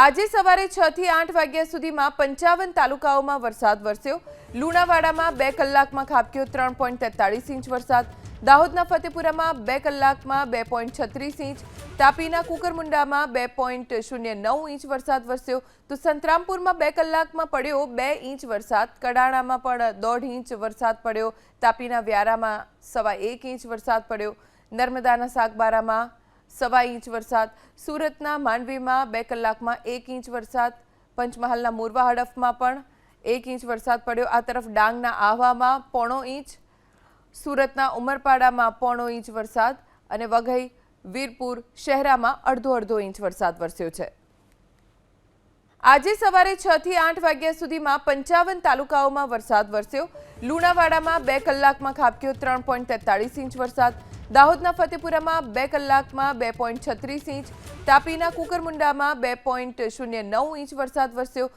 આજે સવારે છ થી આઠ વાગ્યા સુધીમાં પંચાવન તાલુકાઓમાં વરસાદ વરસ્યો. લુણાવાડામાં બે કલાકમાં ખાબક્યો ત્રણ પોઈન્ટ તેતાળીસ ઇંચ વરસાદ. દાહોદના ફતેપુરામાં બે કલાકમાં બે પોઈન્ટ છત્રીસ ઇંચ. તાપીના કુકરમુંડામાં બે પોઈન્ટ શૂન્ય નવ ઇંચ વરસાદ વરસ્યો. તો સંતરામપુરમાં બે કલાકમાં પડ્યો બે ઇંચ વરસાદ. કડાણામાં પણ દોઢ ઇંચ વરસાદ પડ્યો. તાપીના વ્યારામાં સવા એક ઇંચ વરસાદ પડ્યો. નર્મદાના સાગબારામાં સવા ઇંચ વરસાદ. સુરતના માંડવીમાં બે કલાકમાં એક ઇંચ વરસાદ. પંચમહાલના મોરવા હડફમાં પણ એક ઇંચ વરસાદ પડ્યો. આ તરફ ડાંગના આહવામાં પોણો ઇંચ. સુરતના ઉમરપાડામાં પોણો ઇંચ વરસાદ અને વઘઈ વીરપુર શહેરામાં અડધો અડધો ઇંચ વરસાદ વરસ્યો છે. આજે સવારે છ થી આઠ વાગ્યા સુધીમાં પંચાવન તાલુકાઓમાં વરસાદ વરસ્યો. લુણાવાડામાં બે કલાકમાં ખાબક્યો ત્રણ પોઈન્ટ તેતાળીસ ઇંચ વરસાદ. દાહોદના ફતેપુરામાં બે કલાકમાં બે પોઈન્ટ છત્રીસ ઇંચ, તાપીના કુકરમુંડામાં બે પોઈન્ટ શૂન્ય નવ ઇંચ વરસાદ વરસ્યો.